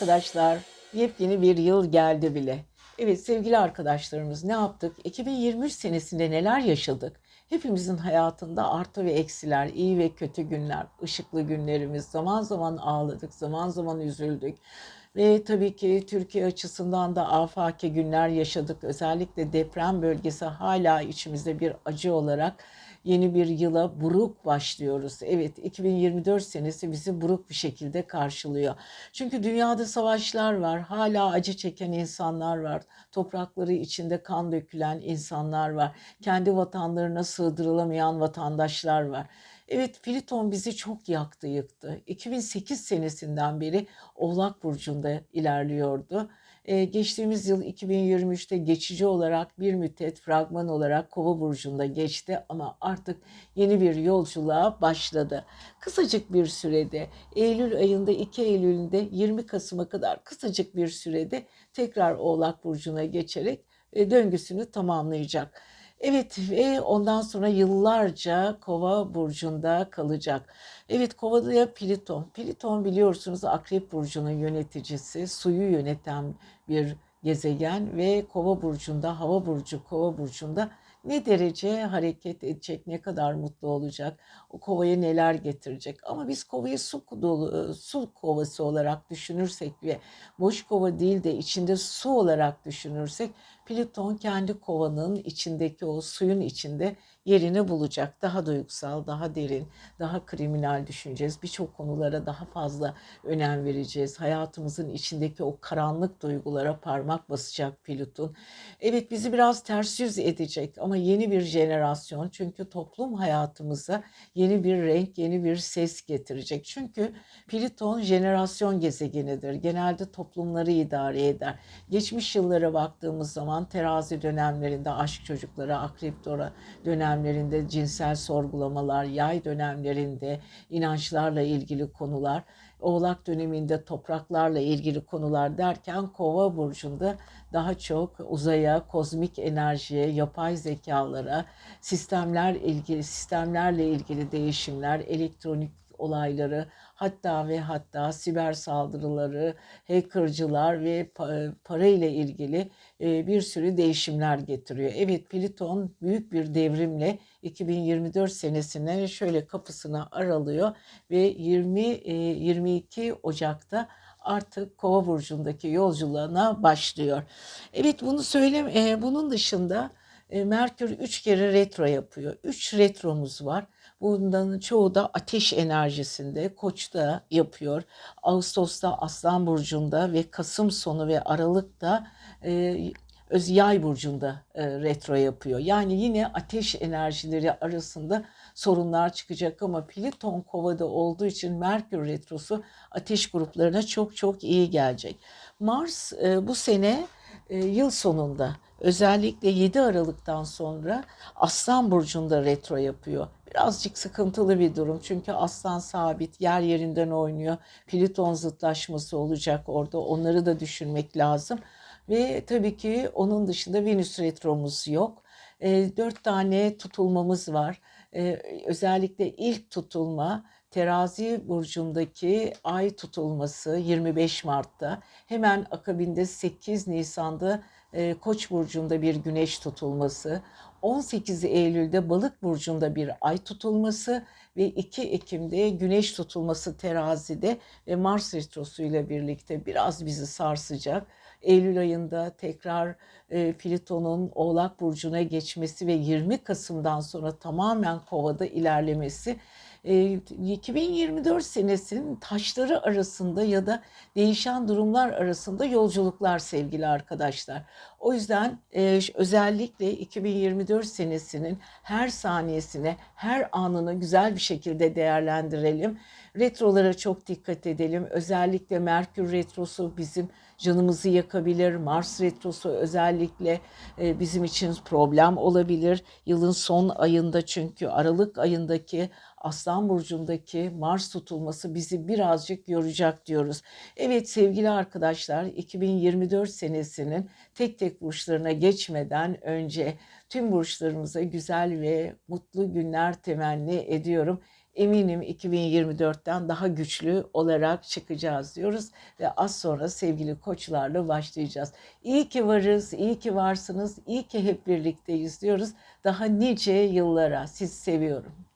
arkadaşlar. Yepyeni bir yıl geldi bile. Evet sevgili arkadaşlarımız ne yaptık? 2023 senesinde neler yaşadık? Hepimizin hayatında artı ve eksiler, iyi ve kötü günler, ışıklı günlerimiz, zaman zaman ağladık, zaman zaman üzüldük. Ve tabii ki Türkiye açısından da afaki günler yaşadık. Özellikle deprem bölgesi hala içimizde bir acı olarak yeni bir yıla buruk başlıyoruz. Evet 2024 senesi bizi buruk bir şekilde karşılıyor. Çünkü dünyada savaşlar var, hala acı çeken insanlar var, toprakları içinde kan dökülen insanlar var, kendi vatanlarına sığdırılamayan vatandaşlar var. Evet Pliton bizi çok yaktı yıktı. 2008 senesinden beri Oğlak Burcu'nda ilerliyordu. Ee, geçtiğimiz yıl 2023'te geçici olarak bir müddet fragman olarak Kova burcunda geçti ama artık yeni bir yolculuğa başladı. Kısacık bir sürede Eylül ayında 2 Eylül'ünde 20 Kasım'a kadar kısacık bir sürede tekrar Oğlak burcuna geçerek e, döngüsünü tamamlayacak. Evet ve ondan sonra yıllarca Kova burcunda kalacak. Evet Kova'da Pliton. Pliton biliyorsunuz Akrep burcunun yöneticisi, suyu yöneten bir gezegen ve Kova burcunda, hava burcu Kova burcunda ne derece hareket edecek, ne kadar mutlu olacak, o kovaya neler getirecek. Ama biz kovayı su dolu, su kovası olarak düşünürsek ve boş kova değil de içinde su olarak düşünürsek Plüton kendi kovanın içindeki o suyun içinde yerini bulacak. Daha duygusal, daha derin, daha kriminal düşüneceğiz. Birçok konulara daha fazla önem vereceğiz. Hayatımızın içindeki o karanlık duygulara parmak basacak Plüton. Evet bizi biraz ters yüz edecek ama yeni bir jenerasyon çünkü toplum hayatımıza yeni bir renk, yeni bir ses getirecek. Çünkü Plüton jenerasyon gezegenidir. Genelde toplumları idare eder. Geçmiş yıllara baktığımız zaman terazi dönemlerinde aşk çocukları, akrep dora dönemlerinde cinsel sorgulamalar, yay dönemlerinde inançlarla ilgili konular, Oğlak döneminde topraklarla ilgili konular derken Kova burcunda daha çok uzaya, kozmik enerjiye, yapay zekalara, sistemler ilgili sistemlerle ilgili değişimler, elektronik olayları, hatta ve hatta siber saldırıları, hackercılar ve para ile ilgili e, bir sürü değişimler getiriyor. Evet Plüton büyük bir devrimle 2024 senesine şöyle kapısını aralıyor ve 20 22 Ocak'ta artık Kova burcundaki yolculuğuna başlıyor. Evet bunu söylem e, bunun dışında e, Merkür 3 kere retro yapıyor. 3 retromuz var. Bundan çoğu da ateş enerjisinde, Koç'ta yapıyor. Ağustos'ta Aslan Burcu'nda ve Kasım sonu ve Aralık'ta e, öz yay burcunda e, retro yapıyor. Yani yine ateş enerjileri arasında sorunlar çıkacak ama Plüton kovada olduğu için Merkür retrosu ateş gruplarına çok çok iyi gelecek. Mars e, bu sene e, yıl sonunda özellikle 7 Aralık'tan sonra Aslan burcunda retro yapıyor birazcık sıkıntılı bir durum. Çünkü aslan sabit, yer yerinden oynuyor. Plüton zıtlaşması olacak orada. Onları da düşünmek lazım. Ve tabii ki onun dışında Venüs retromuz yok. E, dört tane tutulmamız var. E, özellikle ilk tutulma Terazi burcundaki ay tutulması 25 Mart'ta. Hemen akabinde 8 Nisan'da e, Koç burcunda bir güneş tutulması. 18 Eylül'de Balık burcunda bir ay tutulması ve 2 Ekim'de güneş tutulması terazide ve Mars retrosu ile birlikte biraz bizi sarsacak. Eylül ayında tekrar e, Plüton'un Oğlak Burcu'na geçmesi ve 20 Kasım'dan sonra tamamen Kova'da ilerlemesi 2024 ee, senesinin taşları arasında ya da değişen durumlar arasında yolculuklar sevgili arkadaşlar. O yüzden e, özellikle 2024 senesinin her saniyesine, her anını güzel bir şekilde değerlendirelim. Retrolara çok dikkat edelim. Özellikle Merkür retrosu bizim canımızı yakabilir. Mars retrosu özellikle e, bizim için problem olabilir. Yılın son ayında çünkü Aralık ayındaki Aslan burcundaki Mars tutulması bizi birazcık yoracak diyoruz. Evet sevgili arkadaşlar 2024 senesinin tek tek burçlarına geçmeden önce tüm burçlarımıza güzel ve mutlu günler temenni ediyorum. eminim 2024'ten daha güçlü olarak çıkacağız diyoruz ve az sonra sevgili koçlarla başlayacağız. İyi ki varız, iyi ki varsınız, iyi ki hep birlikteyiz diyoruz. Daha nice yıllara sizi seviyorum.